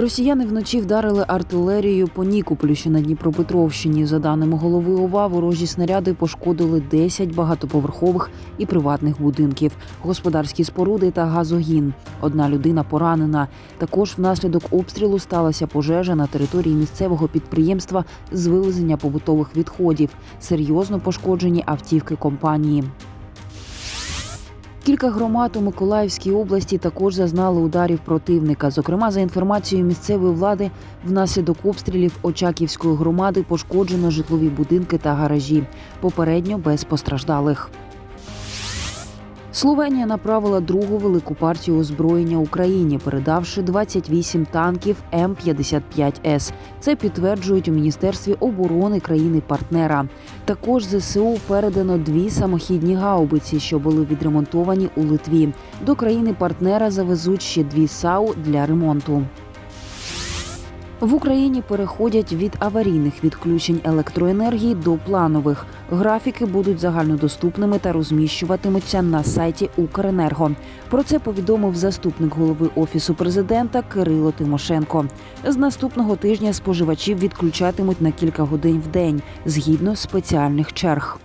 Росіяни вночі вдарили артилерією по Нікополю, що на Дніпропетровщині. За даними голови ОВА, ворожі снаряди пошкодили 10 багатоповерхових і приватних будинків, господарські споруди та газогін. Одна людина поранена. Також внаслідок обстрілу сталася пожежа на території місцевого підприємства з вивезення побутових відходів. Серйозно пошкоджені автівки компанії. Кілька громад у Миколаївській області також зазнали ударів противника. Зокрема, за інформацією місцевої влади, внаслідок обстрілів Очаківської громади пошкоджено житлові будинки та гаражі. Попередньо без постраждалих. Словенія направила другу велику партію озброєння Україні, передавши 28 танків М-55С. Це підтверджують у міністерстві оборони країни-партнера. Також ЗСУ передано дві самохідні гаубиці, що були відремонтовані у Литві. До країни-партнера завезуть ще дві САУ для ремонту. В Україні переходять від аварійних відключень електроенергії до планових. Графіки будуть загальнодоступними та розміщуватимуться на сайті Укренерго. Про це повідомив заступник голови офісу президента Кирило Тимошенко. З наступного тижня споживачів відключатимуть на кілька годин в день згідно спеціальних черг.